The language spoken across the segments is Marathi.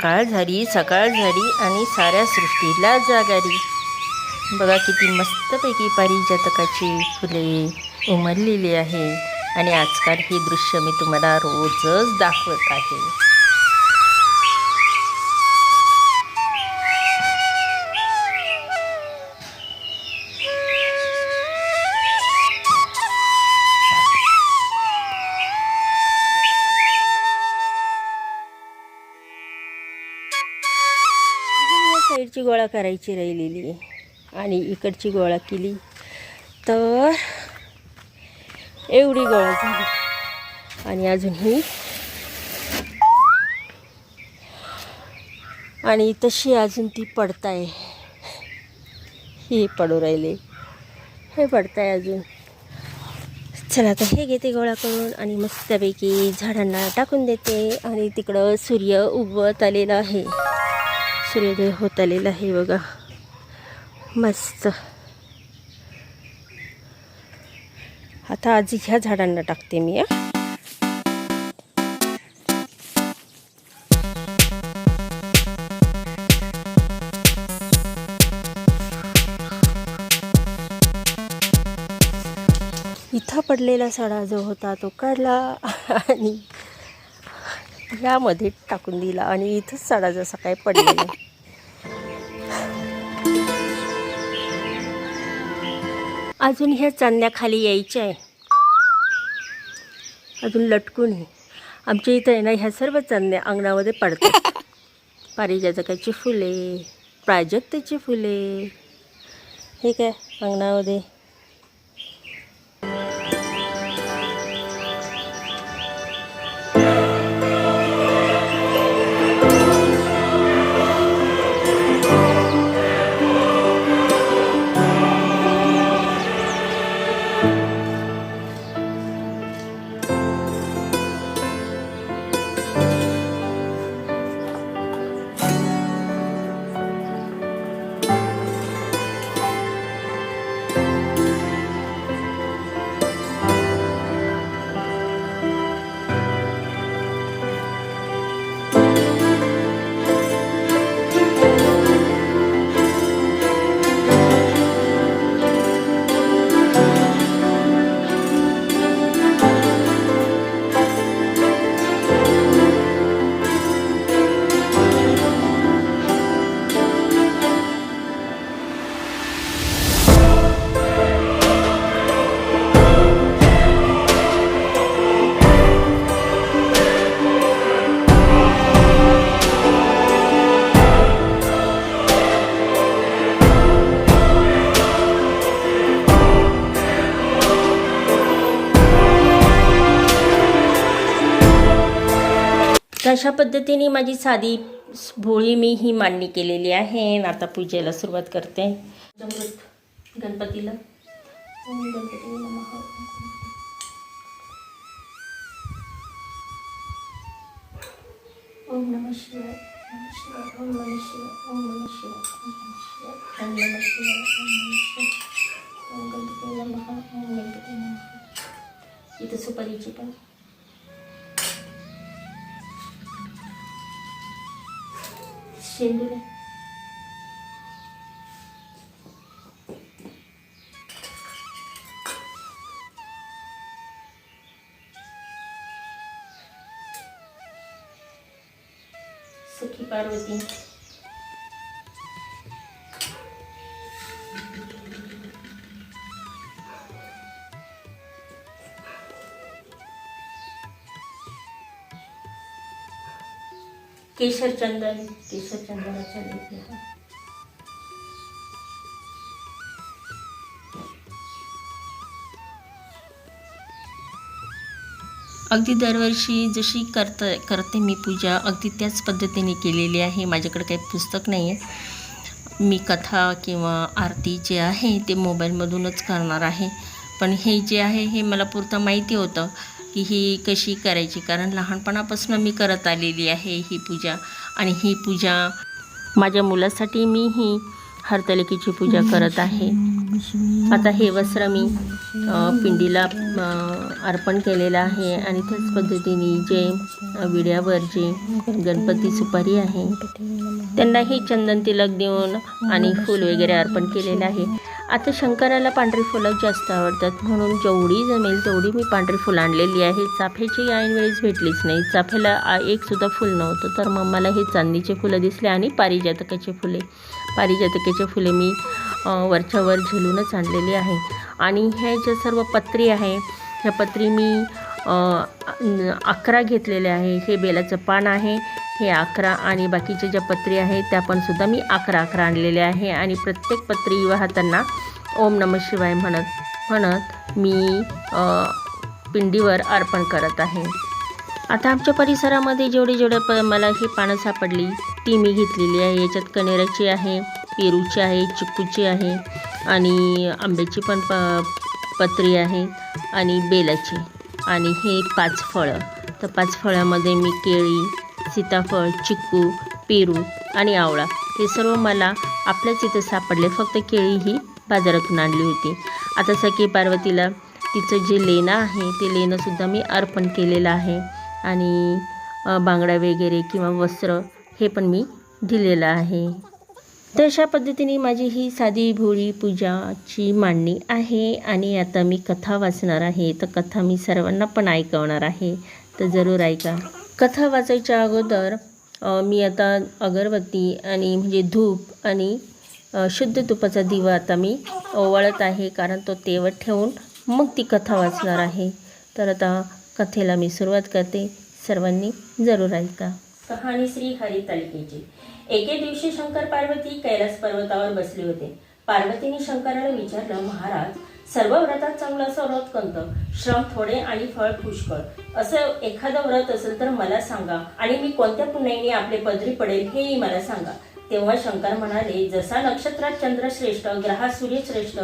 सकाळ झाली सकाळ झाली आणि साऱ्या सृष्टीला जागारी बघा किती मस्तपैकी पारिजातकाची फुले उमललेली आहे. आणि आजकाल हे दृश्य मी तुम्हाला रोजच दाखवत आहे. इकडची गोळा करायची राहिलेली आणि इकडची गोळा केली. तर एवढी गोळा झाली. आणि अजून ही. आणि तशी अजून ती पडताय. ही पडू राहिले. हे पडताय अजून. चला आता हे घेते गोळा करून आणि मस्तपैकी झाडांना टाकून देते. आणि तिकडं सूर्य उगवत आलेला आहे. सूर्योदय होत आलेला आहे बघा मस्त आता आज ह्या झाडांना टाकते मी हा. इथं पडलेला सडा जो होता तो काढला आणि यामध्ये टाकून दिला आणि इथंच सडा जसा काय पडलेला अजून ह्या चांदण्याखाली यायच्या आहे. अजून लटकून आहे. आमच्या इथं आहे ना ह्या सर्व चांदण्या अंगणामध्ये पडतात. पारिजातकाची फुले प्राजक्ताची फुले. हे काय अंगणामध्ये? तर अशा पद्धतीने माझी साधी भोळी मी ही केलेली आहे. आणि आता पूजेला सुरुवात करते. गणपती नमः. ओम नमः शिवाय. ओम नमः शिवाय. ओम नमः शिवाय. ओम नमः शिवाय. ओम ओम शेंदूर आहे. सखी पार्वती केशर चंदन केशर आहे. अगदी दरवर्षी जशी करत करते मी पूजा अगदी त्याच पद्धतीने केलेली आहे. माझ्याकडे काही पुस्तक नाही आहे मी कथा किंवा आरती जे आहे ते मोबाईलमधूनच करणार आहे. पण हे जे आहे हे मला पुरतं माहिती होतं. की ही कशी करायची? कारण लहानपणापासून मी करत आलेली आहे ही पूजा. आणि ही पूजा माझ्या मुलासाठी मी ही हरतालिकेची पूजा करत आहे. आता हे वस्त्र मी पिंडीला अर्पण केलेलं आहे. आणि त्याच पद्धतीने जे विड्यावर जे गणपती सुपारी आहे त्यांनाही चंदन तिलक देऊन आणि फूल वगैरे अर्पण केलेलं आहे. आता शंकराला पांढरी फुलं जास्त आवडतात. म्हणून जेवढी जमेल तेवढी मी पांढरी फुलं आणलेली आहे. चाफ्याची ऐनवेळीच वेळेस भेटलीच नाही. चाफ्याला एकसुद्धा फुल नव्हतं. तर मग मला हे चांदीचे फुलं दिसले आणि पारिजातकाचे फुले पारिजातकाचे फुले मी वरच्यावर झेलूनच आणलेली आहे. आणि ह्या ज्या सर्व पत्री आहे ह्या पत्री मी अकरा घेतलेले आहे. हे बेलाचं पान आहे. हे अकरा आणि बाकीच्या ज्या पत्री आहेत त्या पण सुद्धा मी अकरा अकरा आणलेल्या आहे. आणि प्रत्येक पत्री वाहताना ओम नम शिवाय म्हणत म्हणत मी पिंडीवर अर्पण करत आहे. आता आमच्या परिसरामध्ये जेवढे जेवढे प मला ही पानं सापडली ती मी घेतलेली आहे. याच्यात कनेराची आहे पेरूची आहे चिक्कूची आहे आणि आंब्याची पण प पत्री आहे आणि बेलाची. आणि हे पाच फळं. तर पाच फळामध्ये मी केळी सीताफळ चिक्कू पेरू आणि आवळा हे सर्व मला आपल्याच इथं सापडले. फक्त केळी ही बाजारातून आणली होती. आता सखी पार्वतीला तिचं जे लेणं आहे ते लेणंसुद्धा मी अर्पण केलेलं आहे आणि बांगड्या वगैरे किंवा वस्त्र हे पण मी दिलेलं आहे. तर अशा पद्धतीने माझी ही साधी भोळी पूजाची मांडणी आहे आणि आता मी कथा वाचणार आहे. तर कथा मी सर्वांना पण ऐकवणार आहे. तर जरूर ऐका. कथा वाचायच्या अगोदर मी आता अगरबत्ती आणि म्हणजे धूप आणि शुद्ध तुपाचा दिवा आता मी ओवाळत आहे कारण तो तेवत ठेवून मग ती कथा वाचणार आहे. तर आता कथेला मी सुरुवात करते. सर्वांनी जरूर ऐका. कहाणी श्री हरितालिकेची. एके दिवशी शंकर पार्वती कैलास पर्वतावर बसले होते. पार्वतीने शंकराला विचारलं महाराज सर्व व्रतात चांगलं असं व्रत कोणतं श्रम थोडे आणि फळ पुष्कळ. असं एखादं व्रत असेल तर मला सांगा. आणि मी कोणत्या पुण्याने आपले पदरी पडेल हेही मला सांगा. तेव्हा शंकर म्हणाले जसा नक्षत्रात चंद्र श्रेष्ठ ग्रहात सूर्य श्रेष्ठ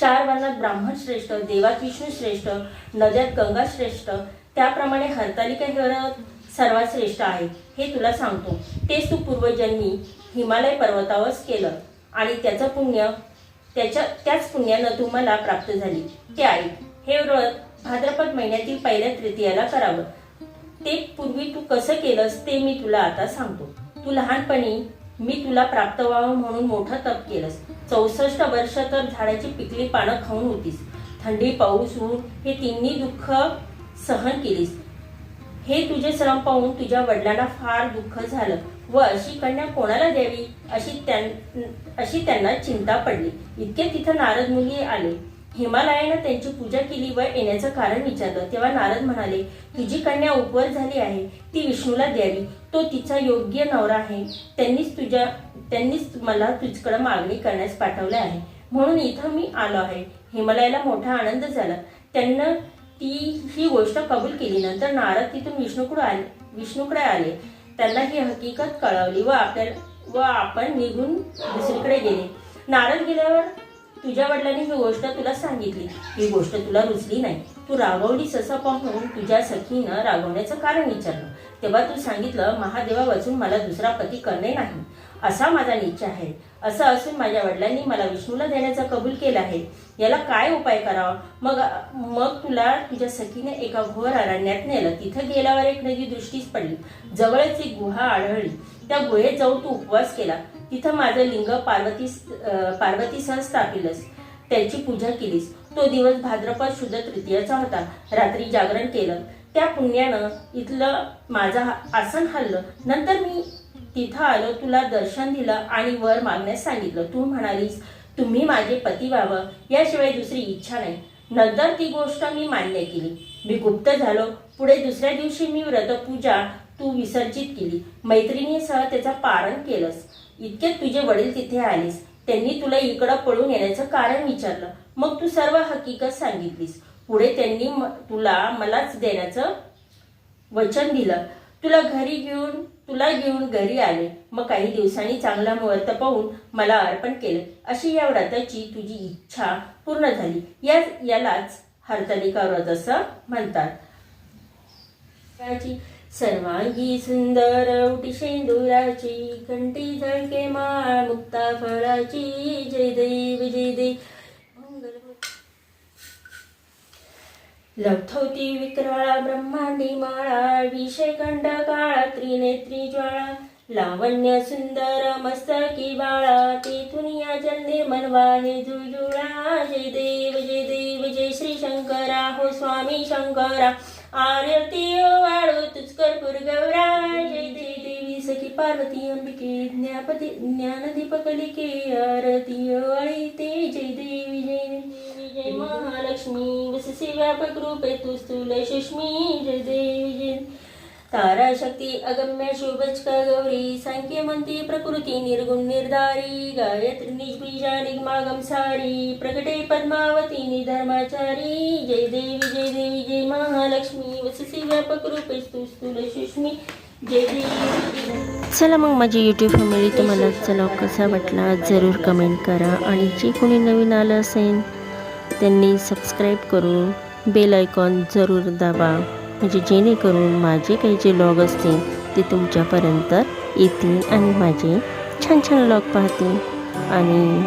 चार वर्णात ब्राह्मण श्रेष्ठ देवात विष्णू श्रेष्ठ नद्यात गंगा श्रेष्ठ त्याप्रमाणे हरतालिका हे व्रत सर्वात श्रेष्ठ आहे. हे तुला सांगतो. तेच तू पूर्वजांनी हिमालय पर्वतावरच केलं. आणि त्याचं पुण्य त्याच्या त्याच पुण्यानं तुम्हाला प्राप्त झाली. ते ऐक हे व्रत भाद्रपद महिन्यातील पहिल्या तृतीयाला करावं. ते पूर्वी तू कसं केलंस ते मी तुला आता सांगतो. तू लहानपणी मी तुला प्राप्त व्हावं म्हणून मोठं तप केलंस. चौसष्ट वर्ष तर झाडाची पिकली पानं खाऊन होतीस. थंडी पाऊस ऊन हे तिन्ही दुःख सहन केलीस. हे तुझे श्रम पाहून तुझ्या वडिलांना फार दुःख झालं. व अशी कन्या कोणाला द्यावी? अशी त्यां अशी त्यांना चिंता पडली. इतके तिथं नारद मुली आले. हिमालयानं त्यांची पूजा केली व येण्याचं कारण विचारलं. तेव्हा नारद म्हणाले तुझी कन्या उपवर झाली आहे. ती विष्णूला द्यावी. तो तिचा योग्य नवरा आहे. त्यांनीच तुझ्या त्यांनीच मला तुझकडे मागणी करण्यास पाठवले आहे. म्हणून इथं मी आलो आहे. हिमालयाला मोठा आनंद झाला. त्यांना ती ही गोष्ट कबूल केली. नंतर नारद तिथून विष्णूकडे आले विष्णूकडे आले. त्यांना ही हकीकत कळवली व आपल्या व आपण निघून दुसरीकडे गेले. नारद गेल्यावर तुझ्या वडिलांनी ही गोष्ट तुला सांगितली. ही गोष्ट तुला रुचली नाही. तू रागवलीस असं पाहून तुझ्या सखीनं रागवण्याचं कारण विचारलं. तेव्हा तू सांगितलं महादेवा वाचून मला दुसरा पती करणे नाही. असा माझा निश्चय आहे. असं असून माझ्या वडिलांनी मला विष्णूला देण्याचा कबूल केला आहे. याला काय उपाय करावा? मग मग तुला तुझ्या सखीने एका घोर अरण्यात नेलं. तिथं गेल्यावर एक नदी दृष्टीस पडली. जवळच एक गुहा आढळली. त्या गुहेत जाऊन तू उपवास केला. तिथं माझं लिंग पार्वती पार्वतीसह स्थापिलस. त्याची पूजा केलीस. तो दिवस भाद्रपद शुद्ध तृतीयाचा होता. रात्री जागरण केलं. त्या पुण्यानं इथलं माझा आसन हल्लं नंतर मी तिथं आलो तुला दर्शन दिलं आणि वर मागण्यास सांगितलं. तू म्हणालीस तुम्ही माझे पती व्हावं याशिवाय दुसरी इच्छा नाही. नंतर ती गोष्ट मी मान्य केली. मी गुप्त झालो. पुढे दुसऱ्या दिवशी मी व्रतपूजा तू विसर्जित केली. मैत्रिणीसह त्याचा पारण केलंस. इतके तुझे वडील तिथे आलीस. त्यांनी तुला इकडं पळून येण्याचं कारण विचारलं. मग तू सर्व हकीकत सांगितलीस. पुढे त्यांनी तुला मलाच देण्याचं वचन दिलं. तुला घरी घेऊन तुला घेऊन घरी आले. मग काही दिवसांनी चांगला मुहूर्त पाहून मला अर्पण केलं. अशी या व्रताची तुझी इच्छा पूर्ण झाली. या यालाच हरतालिका व्रत असं म्हणतात. सर्वांगी सुंदर उटी शेंदुराची कंठी झळके माळ मुक्ता फळाची. जय देव जय देव. लठवती विक्राळा ब्रह्मांडी माळा विषय काळा त्रिनेत्री ज्वाळा लावण्य सुंदर मस्तकी बाळा तेथून या जल मनवा हे जुजुळा जय देव जय देव जय श्री शंकरा हो स्वामी शंकरा. आरती वाळू तुझ गौरा जय दे देवी सखी पार्वती अंबिके ज्ञापती ज्ञानदीपकलिके आरती वाळी ते जय देवी जय देवी. जय महालक्ष्मी वससे व्यापक रूपे तू स्थूल सुष्मी जय देवी तारा शक्ती अगम्य शुभचका गौरी सांख्यमंती प्रकृती निर्गुण निर्धारी गायत्री निष्बीजा निगमागम सारी प्रकटे पद्मावती निधर्माचारी जय देवी जय देवी जय महालक्ष्मी वससे व्यापक रूपे तू स्थूल सुष्मी जय देवी चला मग माझी यूट्यूब फॅमिली तुम्हाला चला कसा वाटला जरूर कमेंट करा. आणि जे कोणी नवीन आलं असेल त्यांनी सबस्क्राईब करून बेल आयकॉन जरूर दाबा. म्हणजे जेणेकरून माझे काही जे लॉग असतील ते तुमच्यापर्यंत येतील आणि माझे छान छान लॉग पाहतील. आणि